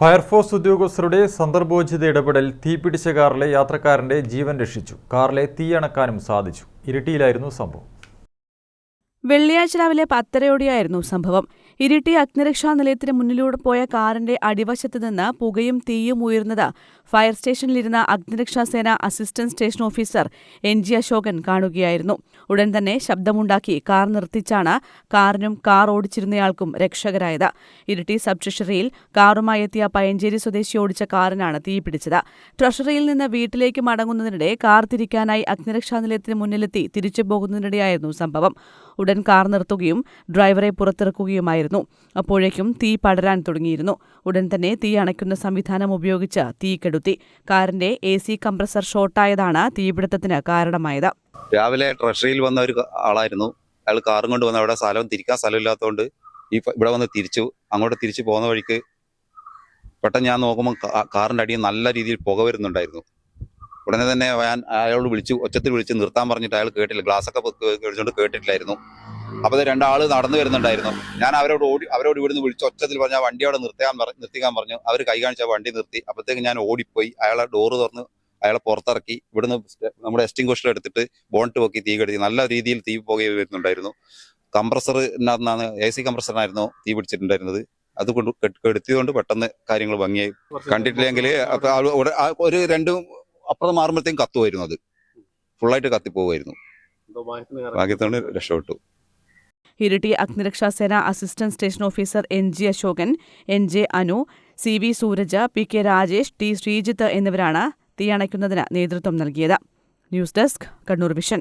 Fire force ഉദ്യോഗസ്ഥരുടെ സന്ദർഭോചിത ഇടപെടൽ തീപിടിച്ച കാറിലെ യാത്രക്കാരന്റെ ജീവൻ രക്ഷിച്ചു. കാറിലെ തീയണക്കാനും സാധിച്ചു. ഇരിട്ടിയിലായിരുന്നു സംഭവം. വെള്ളിയാഴ്ച രാവിലെ പത്തരയോടെയായിരുന്നു സംഭവം. ഇരിട്ടി അഗ്നിരക്ഷാ നിലയത്തിന് മുന്നിലൂടെ പോയ കാറിന്റെ അടിവശത്ത് നിന്ന് പുകയും തീയും ഉയർന്നത് ഫയർ സ്റ്റേഷനിലിരുന്ന അഗ്നിരക്ഷാസേന assistant station officer N G Ashokan കാണുകയായിരുന്നു. ഉടൻ തന്നെ ശബ്ദമുണ്ടാക്കി കാർ നിർത്തിച്ചാണ് കാറിനും കാർ ഓടിച്ചിരുന്നയാൾക്കും രക്ഷകരായത്. ഇരിട്ടി സബ് ട്രഷറിയിൽ കാറുമായി എത്തിയ പയഞ്ചേരി സ്വദേശി ഓടിച്ച കാറിനാണ് തീപിടിച്ചത് ട്രഷറിയിൽ നിന്ന് വീട്ടിലേക്ക് മടങ്ങുന്നതിനിടെ കാർ തിരിക്കാനായി അഗ്നിരക്ഷാ നിലയത്തിന് മുന്നിലെത്തി തിരിച്ചു പോകുന്നതിനിടെയായിരുന്നു സംഭവം ഉടൻ കാർ നിർത്തുകയും ഡ്രൈവറെ പുറത്തിറക്കുകയുമായിരുന്നു. അപ്പോഴേക്കും തീ പടരാൻ തുടങ്ങിയിരുന്നു. ഉടൻ തന്നെ തീ അണയ്ക്കുന്ന സംവിധാനം ഉപയോഗിച്ച് തീ കെടുത്തി. കാറിന്റെ എ സി കംപ്രസർ ഷോർട്ടായതാണ് തീപിടുത്തത്തിന് കാരണമായത്. രാവിലെ ട്രഷറിയിൽ വന്ന ഒരു ആളായിരുന്നു. അയാൾ കാറും കൊണ്ട് വന്ന അവിടെ സ്ഥലം തിരിക്കാൻ സ്ഥലമില്ലാത്തതുകൊണ്ട് ഈ ഇവിടെ വന്ന് തിരിച്ചു. അങ്ങോട്ട് തിരിച്ചു പോകുന്ന വഴിക്ക് പെട്ടെന്ന് ഞാൻ നോക്കുമ്പോൾ കാറിന്റെ അടിയിൽ നല്ല രീതിയിൽ പുക വരുന്നുണ്ടായിരുന്നു. ഉടനെ തന്നെ ഞാൻ അയാളോട് വിളിച്ചു ഒച്ചത്തിൽ വിളിച്ച് നിർത്താൻ പറഞ്ഞിട്ട് അയാൾ കേട്ടില്ല. ഗ്ലാസ്സൊക്കെ കഴിച്ചുകൊണ്ട് കേട്ടിട്ടില്ലായിരുന്നു. അപ്പോൾ രണ്ടാൾ നടന്നു വരുന്നുണ്ടായിരുന്നു. ഞാൻ അവരോട് ഓടി അവരോട് ഇവിടുന്ന് വിളിച്ച് ഒച്ചത്തിൽ പറഞ്ഞ ആ വണ്ടി അവിടെ നിർത്താൻ പറഞ്ഞു നിർത്തിക്കാൻ പറഞ്ഞു. അവർ കൈ കാണിച്ച വണ്ടി നിർത്തി. അപ്പോഴത്തേക്ക് ഞാൻ ഓടിപ്പോയി. അയാളെ ഡോറ് തുറന്ന് അയാളെ പുറത്തിറക്കി. ഇവിടുന്ന് നമ്മുടെ എസ്റ്റിംഗ്വിഷർ എടുത്തിട്ട് ബോണ്ട് പൊക്കി തീ കെടുത്തി നല്ല രീതിയിൽ തീ പുക വരുന്നുണ്ടായിരുന്നു. കംപ്രസറിനകത്തുനിന്നാണ് എ സി കംപ്രസറിനായിരുന്നു തീ പിടിച്ചിട്ടുണ്ടായിരുന്നത്. അതുകൊണ്ട് കെട്- കെടുത്തിയതുകൊണ്ട് പെട്ടെന്ന് കാര്യങ്ങൾ ഭംഗിയായി. കണ്ടിട്ടില്ലെങ്കിൽ ഒരു രണ്ട് അപ്പുറം മാറുമ്പോഴത്തേക്കും കത്തുമായിരുന്നു അത്. ഫുള്ളായിട്ട് കത്തിപ്പോവായിരുന്നു ഭാഗ്യത്തോണ്ട് രക്ഷപ്പെട്ടു. Iritty അഗ്നിരക്ഷാസേന assistant station officer N G Ashokan N J Anu C V Sooraj P K Rajesh T Sreejith എന്നിവരാണ് തീയണയ്ക്കുന്നതിന് നേതൃത്വം നൽകിയത്. News desk Kannur vision.